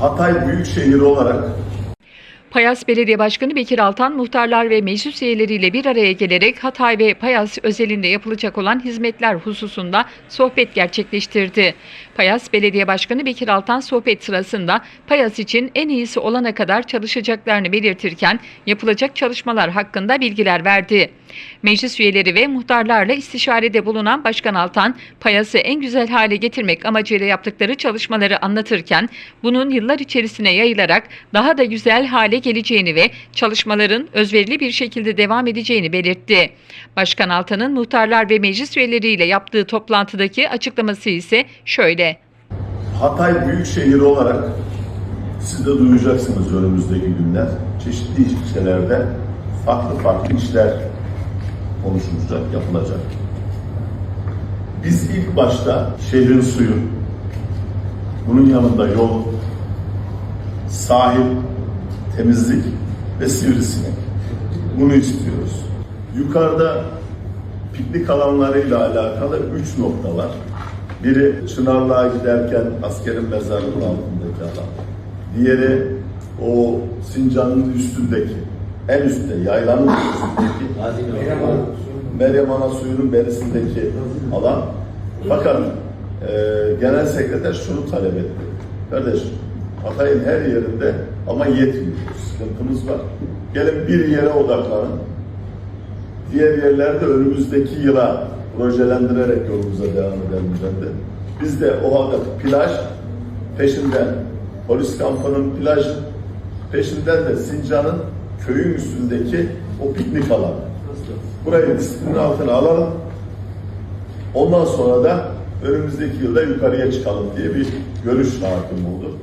Hatay Büyükşehir olarak Payas Belediye Başkanı Bekir Altan, muhtarlar ve meclis üyeleriyle bir araya gelerek Hatay ve Payas özelinde yapılacak olan hizmetler hususunda sohbet gerçekleştirdi. Payas Belediye Başkanı Bekir Altan sohbet sırasında Payas için en iyisi olana kadar çalışacaklarını belirtirken yapılacak çalışmalar hakkında bilgiler verdi. Meclis üyeleri ve muhtarlarla istişarede bulunan Başkan Altan, Payas'ı en güzel hale getirmek amacıyla yaptıkları çalışmaları anlatırken, bunun yıllar içerisine yayılarak daha da güzel hale geleceğini ve çalışmaların özverili bir şekilde devam edeceğini belirtti. Başkan Altan'ın muhtarlar ve meclis üyeleriyle yaptığı toplantıdaki açıklaması ise şöyle. Hatay Büyükşehir olarak siz de duyacaksınız önümüzdeki günler. Çeşitli ilçelerde farklı farklı işler konuşulacak, yapılacak. Biz ilk başta şehrin suyu, bunun yanında yol, sahil, temizlik ve sivrisinek. Bunu istiyoruz. Yukarıda piknik alanlarıyla alakalı üç nokta var. Biri Çınarlığa giderken askerin mezarının altındaki alan. Diğeri o Sincan'ın üstündeki, en üstte, yaylanın üstündeki Meryem Ana suyunun berisindeki alan. Fakat e, genel sekreter şunu talep etti. Kardeş, Hatay'ın her yerinde ama yetmiyor. Sıkıntımız var. Gelin bir yere odaklanın. Diğer yerlerde önümüzdeki yıla projelendirerek yolumuza devam edelim dedi. Biz de o halde plaj peşinden, polis kampının plaj peşinden de Sincan'ın köyün üstündeki o piknik alanı. Burayı disiplin altına alalım. Ondan sonra da önümüzdeki yılda yukarıya çıkalım diye bir görüş hakim oldu.